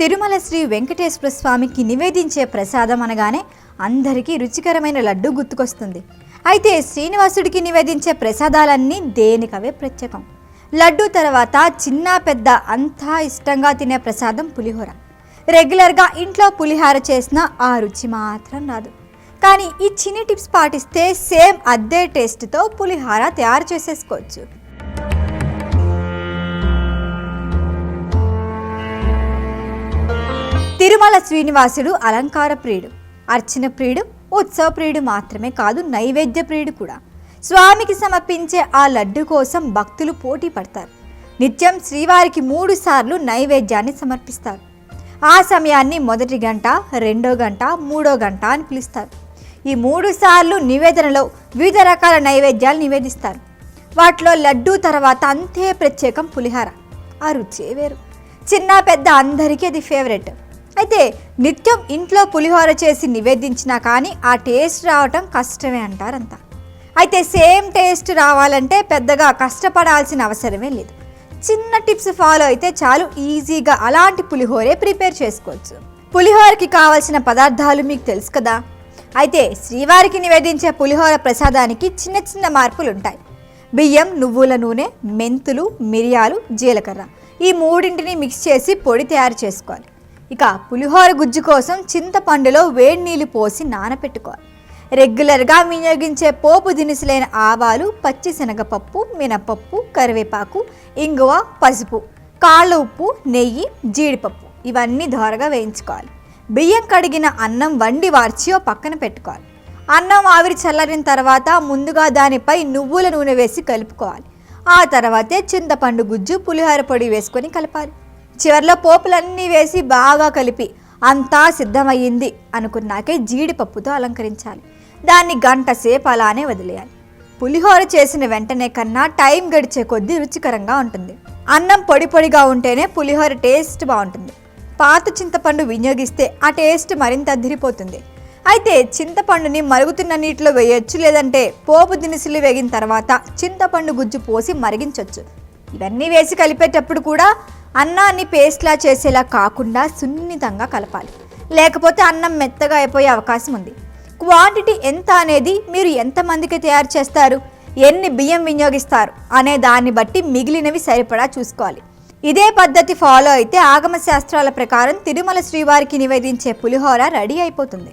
తిరుమల శ్రీ వెంకటేశ్వర స్వామికి నివేదించే ప్రసాదం అనగానే అందరికీ రుచికరమైన లడ్డు గుర్తుకొస్తుంది. అయితే శ్రీనివాసుడికి నివేదించే ప్రసాదాలన్నీ దేనికవే ప్రత్యేకం. లడ్డు తర్వాత చిన్న పెద్ద అంతా ఇష్టంగా తినే ప్రసాదం పులిహోర. రెగ్యులర్గా ఇంట్లో పులిహోర చేసిన ఆ రుచి మాత్రం రాదు. కానీ ఈ చిన్ని టిప్స్ పాటిస్తే సేమ్ అద్దే టేస్ట్తో పులిహోర తయారు చేసేసుకోవచ్చు. తిరుమల శ్రీనివాసుడు అలంకార ప్రియుడు అర్చన ప్రియుడు ఉత్సవ ప్రియుడు మాత్రమే కాదు నైవేద్య ప్రియుడు కూడా. స్వామికి సమర్పించే ఆ లడ్డు కోసం భక్తులు పోటీ పడతారు. నిత్యం శ్రీవారికి మూడు సార్లు నైవేద్యాన్ని సమర్పిస్తారు. ఆ సమయాన్ని మొదటి గంట రెండో గంట మూడో గంట అని పిలుస్తారు. ఈ మూడు సార్లు నివేదనలో వివిధ రకాల నైవేద్యాలు నివేదిస్తారు. వాటిలో లడ్డు తర్వాత అంతే ప్రత్యేకం పులిహార. ఆ రుచే వేరు. చిన్న పెద్ద అందరికీ అది ఫేవరెట్. అయితే నిత్యం ఇంట్లో పులిహోర చేసి నివేదించినా కానీ ఆ టేస్ట్ రావటం కష్టమే అంటారంతా అయితే సేమ్ టేస్ట్ రావాలంటే పెద్దగా కష్టపడాల్సిన అవసరమే లేదు. చిన్న టిప్స్ ఫాలో అయితే చాలు ఈజీగా అలాంటి పులిహోరే ప్రిపేర్ చేసుకోవచ్చు. పులిహోరకి కావాల్సిన పదార్థాలు మీకు తెలుసు కదా? అయితే శ్రీవారికి నివేదించే పులిహోర ప్రసాదానికి చిన్న చిన్న మార్పులు ఉంటాయి బియ్యం నువ్వుల నూనె మెంతులు మిరియాలు జీలకర్ర ఈ మూడింటిని మిక్స్ చేసి పొడి తయారు చేసుకోవాలి. ఇక పులిహోర గుజ్జు కోసం చింతపండులో వేడి నీళ్ళు పోసి నానపెట్టుకోవాలి. రెగ్యులర్గా వినియోగించే పోపు దినుసులైన ఆవాలు పచ్చిశనగపప్పు మినపప్పు కరివేపాకు ఇంగువ పసుపు కాళ్ళ ఉప్పు నెయ్యి జీడిపప్పు ఇవన్నీ దోరగా వేయించుకోవాలి. బియ్యం కడిగిన అన్నం వండి వార్చి ఓ పక్కన పెట్టుకోవాలి. అన్నం ఆవిరి చల్లారిన తర్వాత ముందుగా దానిపై నువ్వుల నూనె వేసి కలుపుకోవాలి. ఆ తర్వాతే చింతపండు గుజ్జు పులిహోర పొడి వేసుకొని కలపాలి. చివరిలో పోపులన్నీ వేసి బాగా కలిపి అంతా సిద్ధమయ్యింది అనుకున్నాకే జీడిపప్పుతో అలంకరించాలి. దాన్ని గంట సేపు అలానే వదిలేయాలి. పులిహోర చేసిన వెంటనే కన్నా టైం గడిచే కొద్దీ రుచికరంగా ఉంటుంది. అన్నం పొడి పొడిగా ఉంటేనే పులిహోర టేస్ట్ బాగుంటుంది. పాత చింతపండు వినియోగిస్తే ఆ టేస్ట్ మరింత అదిరిపోతుంది. అయితే చింతపండుని మరుగుతున్న నీటిలో వేయొచ్చు లేదంటే పోపు దినుసులు వేగిన తర్వాత చింతపండు గుజ్జు పోసి మరిగించవచ్చు ఇవన్నీ వేసి కలిపేటప్పుడు కూడా అన్నాన్ని పేస్ట్లా చేసేలా కాకుండా సున్నితంగా కలపాలి. లేకపోతే అన్నం మెత్తగా అయిపోయే అవకాశం ఉంది. క్వాంటిటీ ఎంత అనేది మీరు ఎంతమందికి తయారు చేస్తారు? ఎన్ని బియ్యం వినియోగిస్తారు? అనే దాన్ని బట్టి మిగిలినవి సరిపడా చూసుకోవాలి. ఇదే పద్ధతి ఫాలో అయితే ఆగమ శాస్త్రాల ప్రకారం తిరుమల శ్రీవారికి నివేదించే పులిహోర రెడీ అయిపోతుంది.